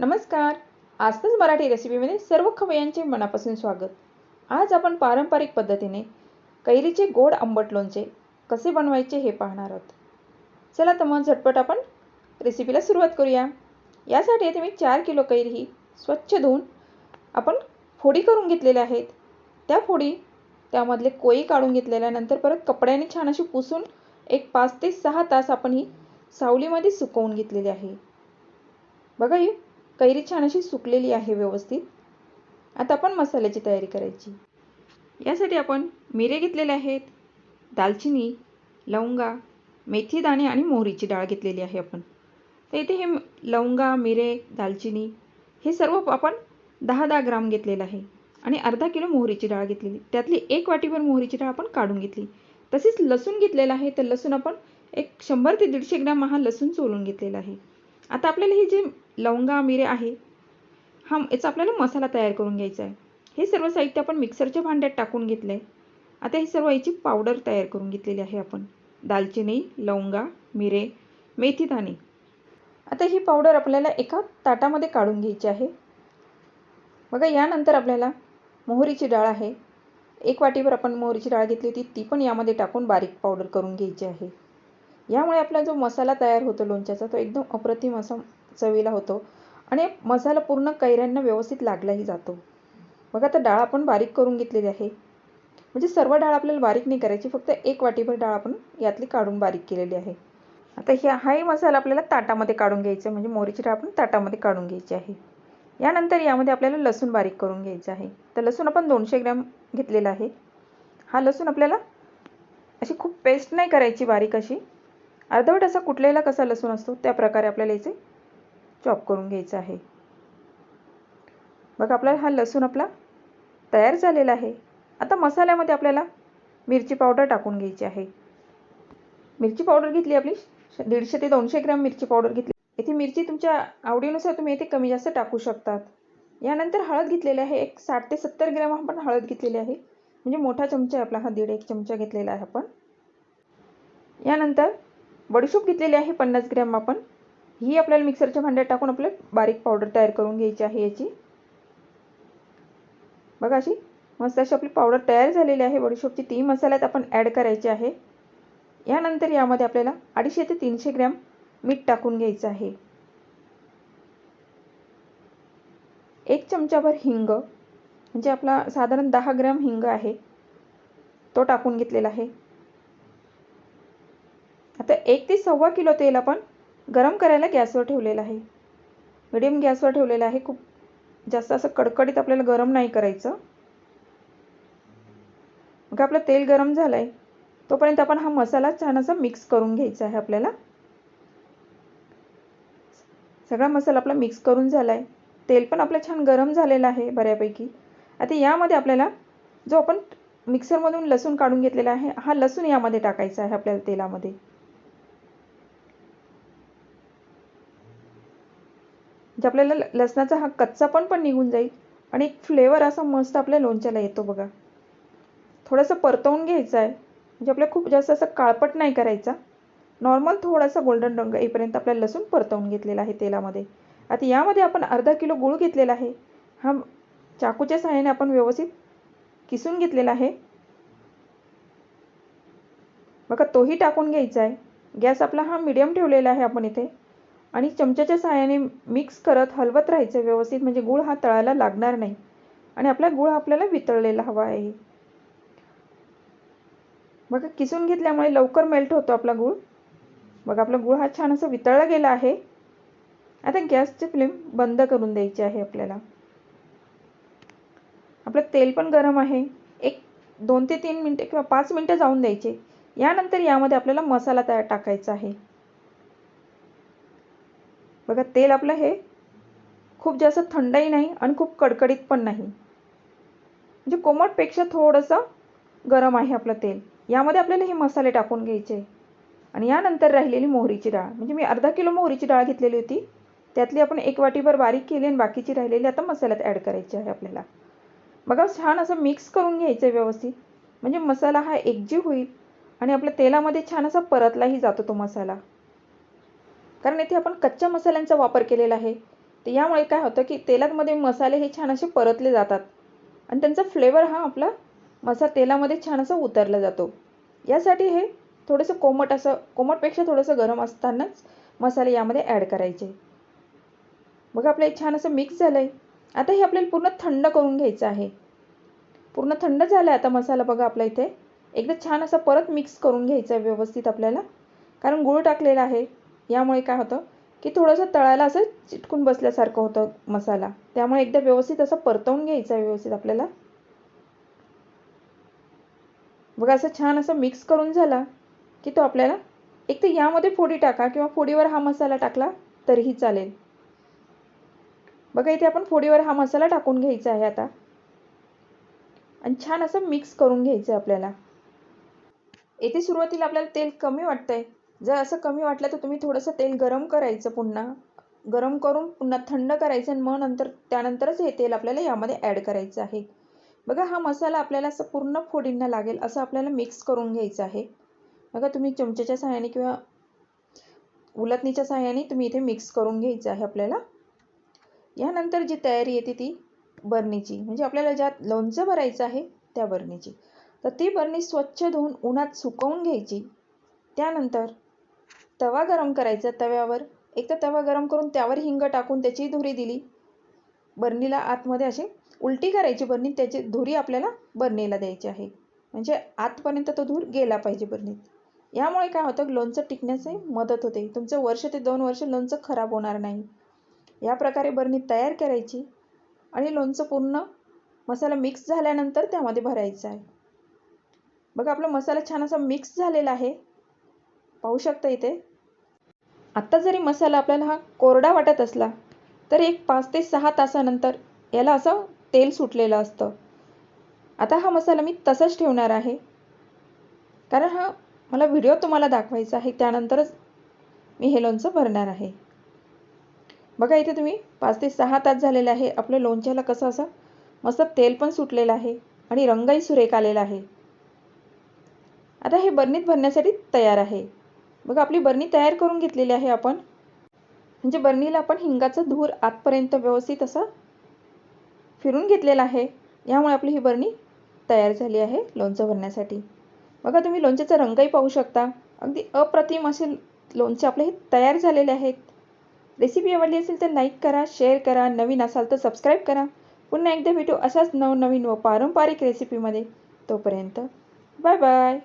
नमस्कार. आजच मराठी रेसिपीमध्ये सर्व खवयांचे मनापासून स्वागत. आज आपण पारंपरिक पद्धतीने कैरीचे गोड आंबट लोणचे कसे बनवायचे हे पाहणार आहोत. चला तर मग झटपट आपण रेसिपीला सुरुवात करूया. यासाठी येथे मी चार किलो कैरी ही स्वच्छ धुवून आपण फोडी करून घेतलेल्या आहेत. त्या फोडी त्यामधले कोई काढून घेतलेल्यानंतर परत कपड्याने छान अशी पुसून एक पाच ते सहा तास आपण ही सावलीमध्ये सुकवून घेतलेली आहे. बघा ही कैरी छान अशी सुकलेली आहे व्यवस्थित. आता आपण मसाल्याची तयारी करायची. यासाठी आपण मिरे घेतलेले आहेत. दालचिनी लवंगा मेथी दाणे आणि मोहरीची डाळ घेतलेली आहे आपण. तर इथे हे लवंगा मिरे दालचिनी हे सर्व आपण दहा दहा ग्राम घेतलेलं आहे. आणि अर्धा किलो मोहरीची डाळ घेतलेली. त्यातली एक वाटीभर मोहरीची डाळ आपण काढून घेतली. तसेच लसूण घेतलेला आहे. तर लसूण आपण एक शंभर ते दीडशे ग्राम हा लसूण सोलून घेतलेला आहे. आता आपल्याला हे जे लवंगा मिरे आहे. हा याचा आपल्याला मसाला तयार करून घ्यायचा आहे. हे सर्व साहित्य आपण मिक्सरच्या भांड्यात टाकून घेतलं आहे आता ही सर्व याची पावडर तयार करून घेतलेली आहे आपण. दालचिनी लवंगा मिरे मेथीदाणे आता ही पावडर आपल्याला एका ताटामध्ये काढून घ्यायची आहे. बघा यानंतर आपल्याला मोहरीची डाळ आहे. एक वाटीवर आपण मोहरीची डाळ घेतली होती ती पण यामध्ये टाकून बारीक पावडर करून घ्यायची आहे. यामुळे आपला जो मसाला तयार होतो लोणच्याचा तो एकदम अप्रतिम असा चवीला होतो. आणि मसाला पूर्ण कैऱ्यांना व्यवस्थित लागलाही जातो. बघा आता डाळ आपण बारीक करून घेतलेली आहे. म्हणजे सर्व डाळ आपल्याला बारीक नाही करायची फक्त एक वाटीभर डाळ आपण यातली काढून बारीक केलेली आहे. आता ह्या हाही मसाला आपल्याला ताटामध्ये काढून घ्यायचा म्हणजे मोहरीची डाळ आपण ताटामध्ये काढून घ्यायची आहे. यानंतर यामध्ये आपल्याला लसूण बारीक करून घ्यायचं आहे. तर लसूण आपण दोनशे ग्रॅम घेतलेला आहे. हा लसूण आपल्याला अशी खूप पेस्ट नाही करायची बारीक अशी. अर्धवट असा कुठलेला कसा लसूण असतो त्या प्रकारे आपल्याला याचे चॉप करून घ्यायचं आहे. बघा आपल्याला हा लसूण आपला तयार झालेला आहे. आता मसाल्यामध्ये आपल्याला मिरची पावडर टाकून घ्यायची आहे. मिरची पावडर घेतली आपली. दीडशे ते दोनशे ग्रॅम मिरची पावडर घेतली. येथे मिरची तुमच्या आवडीनुसार तुम्ही इथे कमी जास्त टाकू शकतात. यानंतर हळद घेतलेली आहे. एक साठ ते सत्तर ग्रॅम आपण हळद घेतलेली आहे. म्हणजे मोठा चमचा आहे आपला. हा दीड एक चमचा घेतलेला आहे आपण. यानंतर बडीशोप घेतलेली आहे. पन्नास ग्रॅम आपण. ही आपल्याला मिक्सरच्या भांड्यात टाकून आपल्याला बारीक पावडर तयार करून घ्यायची आहे याची. बघा अशी मस्त अशी आपली पावडर तयार झालेली आहे. बडीशोपची ती मसाल्यात आपण ॲड करायची आहे. यानंतर यामध्ये आपल्याला अडीचशे ते तीनशे ग्रॅम मीठ टाकून घ्यायचं आहे. एक चमचाभर हिंग म्हणजे आपला साधारण दहा ग्रॅम हिंग आहे तो टाकून घेतलेला आहे. आता एक ते सव्वा किलो तेल आपण गरम करायला गॅसवर ठेवलेलं आहे. मिडियम गॅसवर ठेवलेलं आहे. खूप जास्त असं कडकडीत आपल्याला गरम नाही करायचं. मग आपलं तेल गरम झालं आहे तोपर्यंत आपण हा मसाला छान असा मिक्स करून घ्यायचा आहे आपल्याला. सगळा मसाला आपला मिक्स करून झाला आहे तेल पण आपलं छान गरम झालेलं आहे बऱ्यापैकी. आता यामध्ये आपल्याला जो आपण मिक्सरमधून लसूण काढून घेतलेला आहे हा लसूण यामध्ये टाकायचा आहे आपल्याला तेलामध्ये. जे आपल्याला लसणाचा हा कच्चा पण पण निघून जाईल. आणि एक फ्लेवर असा मस्त आपल्या लोणच्याला येतो बघा. थोडंसं परतवून घ्यायचं आहे. म्हणजे आपल्याला खूप जास्त असं काळपट नाही करायचा. नॉर्मल थोडासा गोल्डन रंग येईपर्यंत आपल्याला लसूण परतवून घेतलेला आहे तेलामध्ये. आता यामध्ये आपण अर्धा किलो गूळ घेतलेला आहे. हा चाकूच्या सहाय्याने आपण व्यवस्थित किसून घेतलेला आहे. बघा तोही टाकून घ्यायचा आहे. गॅस आपला हा मिडियम ठेवलेला आहे आपण इथे. आणि चमच्याच्या सहाय्याने मिक्स करत हलवत राहायचं व्यवस्थित म्हणजे गूळ हा तळायला लागणार नाही. आणि आपला गूळ आपल्याला वितळलेला हवा आहे. बघा किसून घेतल्यामुळे लवकर मेल्ट होतो आपला गूळ. बघा आपला गूळ हा छान असं वितळला गेला आहे. आता गॅसची फ्लेम बंद करून द्यायची आहे आपल्याला. आपलं तेल पण गरम आहे. एक दोन ते तीन मिनटे किंवा पाच मिनटं जाऊन द्यायचे. यानंतर यामध्ये आपल्याला मसाला तयार टाकायचा आहे. बघा तेल आपलं हे खूप जास्त थंडही नाही आणि खूप कडकडीत पण नाही. म्हणजे कोमटपेक्षा थोडंसं गरम आहे आपलं तेल. यामध्ये आपल्याला हे मसाले टाकून घ्यायचे. आणि यानंतर राहिलेली मोहरीची डाळ. म्हणजे मी अर्धा किलो मोहरीची डाळ घेतलेली होती. त्यातली आपण एक वाटीभर बारीक केली आणि बाकीची राहिलेली आता मसाल्यात ॲड करायची आहे आपल्याला. बघा छान असं मिक्स करून घ्यायचं आहे व्यवस्थित. म्हणजे मसाला हा एकजीव होईल आणि आपल्या तेलामध्ये छान असा परतलाही जातो तो मसाला. कारण येथे आपण कच्च्या मसाल्यांचा वापर केलेला आहे. तर यामुळे काय होतं की तेलामध्ये मसाले हे छान असे परतले जातात. आणि त्यांचा फ्लेवर हा आपला मसा तेलामध्ये छान असा उतरला जातो. यासाठी हे थोडंसं कोमट असं कोमटपेक्षा थोडंसं गरम असतानाच मसाले यामध्ये ॲड करायचे. बघा आपलं हे छान असं मिक्स झालं आहे आता हे आपल्याला पूर्ण थंड करून घ्यायचं आहे. पूर्ण थंड झालं आहे आता मसाला बघा आपला इथे. एकदा छान असा परत मिक्स करून घ्यायचं आहे व्यवस्थित आपल्याला. कारण गूळ टाकलेला आहे. यामुळे काय होतं की थोडंसं तळायला असं चिटकून बसल्यासारखं होतं मसाला. त्यामुळे एकदा व्यवस्थित असं परतवून घ्यायचा आहे व्यवस्थित आपल्याला. बघा असं छान असं मिक्स करून झाला की तो आपल्याला एक तर यामध्ये फोडी टाका किंवा फोडीवर हा मसाला टाकला तरीही चालेल. बघा इथे आपण फोडीवर हा मसाला टाकून घ्यायचा आहे आता. आणि छान असं मिक्स करून घ्यायचं आहे आपल्याला. येथे सुरुवातीला आपल्याला तेल कमी वाटतंय. जर असं कमी वाटलं तर तुम्ही थोडंसं तेल गरम करायचं पुन्हा. गरम करून पुन्हा थंड करायचं आणि मग नंतर त्यानंतरच हे तेल आपल्याला यामध्ये ॲड करायचं आहे. बघा हा मसाला आपल्याला असं पूर्ण फोडींना लागेल असं आपल्याला मिक्स करून घ्यायचं आहे. बघा तुम्ही चमच्याच्या सहाय्याने किंवा उलटणीच्या सहाय्याने तुम्ही इथे मिक्स करून घ्यायचं आहे आपल्याला. यानंतर जी तयारी येते ती बरणीची म्हणजे आपल्याला ज्यात लोणचं भरायचं आहे त्या बरणीची. तर ती बरणी स्वच्छ धुवून उन्हात सुकवून घ्यायची. त्यानंतर तवा गरम करायचा तव्यावर. एक तर तवा गरम करून त्यावर हिंग टाकून त्याची धुरी दिली. बरणीला आतमध्ये अशी उलटी करायची बरणी त्याची धुरी आपल्याला बरणीला द्यायची आहे. म्हणजे आतपर्यंत तो धूर गेला पाहिजे बरणीत. यामुळे काय होतं लोणचं टिकण्याची मदत होते. तुमचं वर्ष ते दोन वर्ष लोणचं खराब होणार नाही. या प्रकारे बरणी तयार करायची आणि लोणचं पूर्ण मसाला मिक्स झाल्यानंतर त्यामध्ये भरायचं आहे. बघा आपला मसाला छान असा मिक्स झालेला आहे. पाहू शकता इथे. आत्ता जरी मसाला आपल्याला हा कोरडा वाटत असला तर एक पाच ते सहा तासानंतर याला असं तेल सुटलेलं असतं. आता हा मसाला मी तसाच ठेवणार आहे. कारण हा मला व्हिडिओ तुम्हाला दाखवायचा आहे त्यानंतरच मी हे लोणचं भरणार आहे. बघा इथे तुम्ही पाच ते सहा तास झालेले आहे. आपल्या लोणच्याला कसं असं मस्त तेल पण सुटलेलं आहे आणि रंगही सुरेख आलेला आहे. आता हे बरणीत भरण्यासाठी तयार आहे. बघा आपली बरणी तयार करून घेतलेली आहे आपण. म्हणजे बरणीला आपण हिंगाचा धूर आतपर्यंत व्यवस्थित असा फिरून घेतलेला आहे. यामुळे आपली ही बरणी तयार झाली आहे लोणचं भरण्यासाठी. बघा तुम्ही लोणच्याचा रंगही पाहू शकता. अगदी अप्रतिम असे लोणचे आपले हे तयार झालेले आहेत. रेसिपी आवडली असेल तर लाईक करा शेअर करा नवीन असाल तर सबस्क्राईब करा. पुन्हा एकदा भेटू अशाच नवनवीन व पारंपरिक रेसिपीमध्ये तोपर्यंत बाय बाय